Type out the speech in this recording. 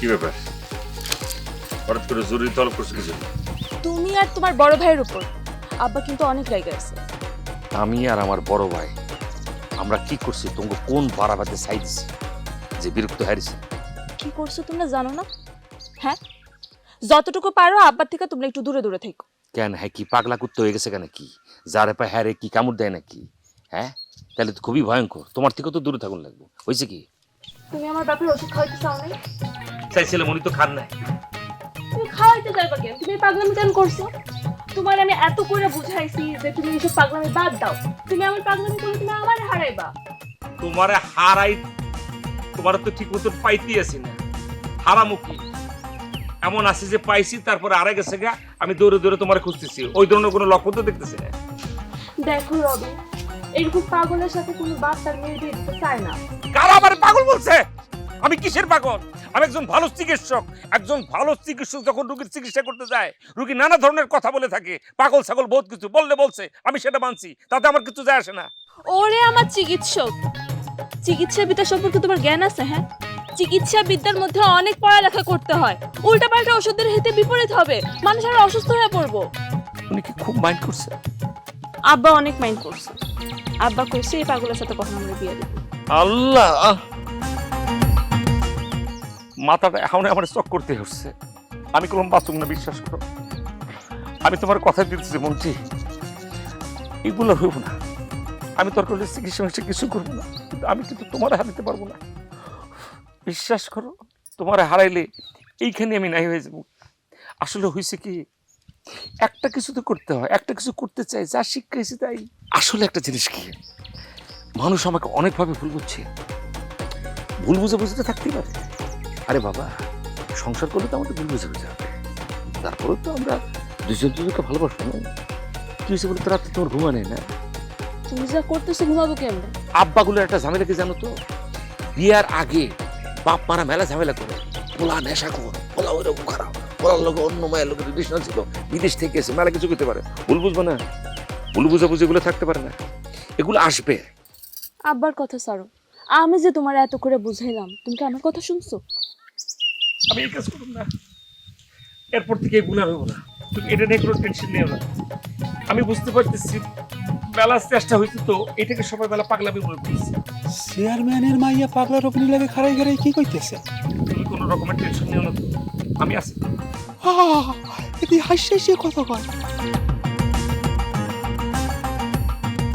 কি ব্যাপার? হঠাৎ করে জরুরি তলব করছ কিছু তুমি আর তোমার বড় ভাইয়ের উপর। আব্বা কিন্তু অনেক রেগে আছে। আমি আর আমার বড় ভাই আমরা কি করছি তোমাকে কোন বাড়াবাতে সাই দিছি যে বিরক্ত হারিছি কি করছ তোমরা জানো না? হ্যাঁ? যতটুকু পারো আব্বার থেকে তোমরা একটু দূরে দূরে থেকো। কেন হ্যাঁ কি পাগলা কুত্ত হয়ে গেছে কেন কি? যারে পায় হ্যাঁ রে কি কামড় দেয় নাকি? হ্যাঁ? তাহলে তো খুবই ভয়ঙ্কর। তোমার থেকে তো দূরে থাকুন লাগবে। হয়েছে কি? তুমি আমার বাপের ওষুধ খাওয়াইতে চাও নাই? চাইছিলাম উনি তো খান নাই। তুমি খাওয়াইতে যাইবা কেন? তুমি পাগলামি কেন করছ? তোমার আমি এত করে বুঝাইছি যে তুমি এইসব পাগলামি বাদ দাও। তুমি আমার পাগলামি করে তুমি আমার হারাইবা। তোমারে হারাই তোমার তো ঠিক মতো পাইতেই আছি না। হারামো কি? এমন আছে যে পাইছি তারপরে আরে গেছে গা আমি দৌড়ে দৌড়ে তোমার খুঁজতেছি। ওই ধরনের কোনো লক্ষ্য তো দেখতেছি না। দেখো রবি এরকম পাগলের সাথে কোনো বাপ তার বিয়ে দিতে চায় না। কারা আমার পাগল বলছে? আমি কিসের পাগল? আমি একজন ভালো চিকিৎসক। একজন ভালো চিকিৎসক যখন রোগীর চিকিৎসা করতে যায় রুগী নানা ধরনের কথা বলে থাকে পাগল ছাগল বহুত কিছু বললে বলছে আমি সেটা মানছি তাতে আমার কিছু যায় আসে না। ওরে আমার চিকিৎসক চিকিৎসা বিদ্যা সম্পর্কে তোমার জ্ঞান আছে হ্যাঁ? চিকিৎসা বিদ্যার মধ্যে অনেক পড়ালেখা করতে হয়। উল্টা পাল্টা ওষুধের হিতে বিপরীত হবে মানুষ আরও অসুস্থ হয়ে পড়ব। উনি কি খুব মাইন্ড করছে? আব্বা অনেক মাইন্ড করছে। আব্বা কইছে এই পাগলের সাথে কখন আমরা বিয়ে দেবো। আল্লাহ! মাথাটা এখন আমার চক করতে হচ্ছে। আমি কোনো বাঁচুম না, বিশ্বাস করো। আমি তোমার কথা দিতেছি, মন্ত্রী। এগুলো হইব না। আমি তোর করলে চিকিৎসা মিকিৎসা কিছু করব না। কিন্তু আমি কিন্তু তোমার হারাতে পারব না। বিশ্বাস করো, তোমার হারাইলে এইখানে আমি নাই হয়ে যাব। আসলে হয়েছে কি, একটা কিছু তো করতে হয়, একটা কিছু করতে চাই, যা শিক্ষাইছি তাই। আসলে একটা জিনিস কি, মানুষ আমাকে অনেকভাবে ভুল বুঝছে। ভুল বুঝে বুঝতে থাকতেই পারে। আরে বাবা সংসার করলে তো আমাদের ভুল বুঝে বুঝে হবে। তারপরে তো আমরা দুজন দুজনকে ভালোবাসবো না। কি হয়েছে বলে তো রাত্রে তোমার ঘুমা নেই না? তুমি যা করতেছো ঘুমাবো কেমন? আব্বাগুলোর একটা ঝামেলা কি জানো তো? বিয়ার আগে বাপ মারা মেলা ঝামেলা করে। পোলা নেশা কর পোলা ওই রকম খারাপ। পোলার লোক অন্য মায়ের লোকের রিলেশন ছিল বিদেশ থেকে এসে মেলা কিছু করতে পারে। ভুল বুঝব না? ভুল বুঝাবুঝি এগুলো থাকতে পারে না। এগুলো আসবে। আব্বার কথা সারো আমি যে তোমার এত করে বুঝাইলাম তুমি কি আমার কথা শুনছো? আমি এই কাজ করুন না। এরপর থেকে গুণা হইব না। তুমি এটা নিয়ে কোনো টেনশন নিও না। আমি বুঝতে পারতেছি বেলার চেষ্টা হয়েছে তো এটাকে সবাই বেলা পাগলামি মনে করছে চেয়ারম্যানের মাইয়া পাগলা রকম লাগে খারাই খারাই কি কইতেছে? তুমি কোনো রকমের টেনশন নিও না। তো। আমি আছি। আহ, এটি হাসি হাসি কথা কয়।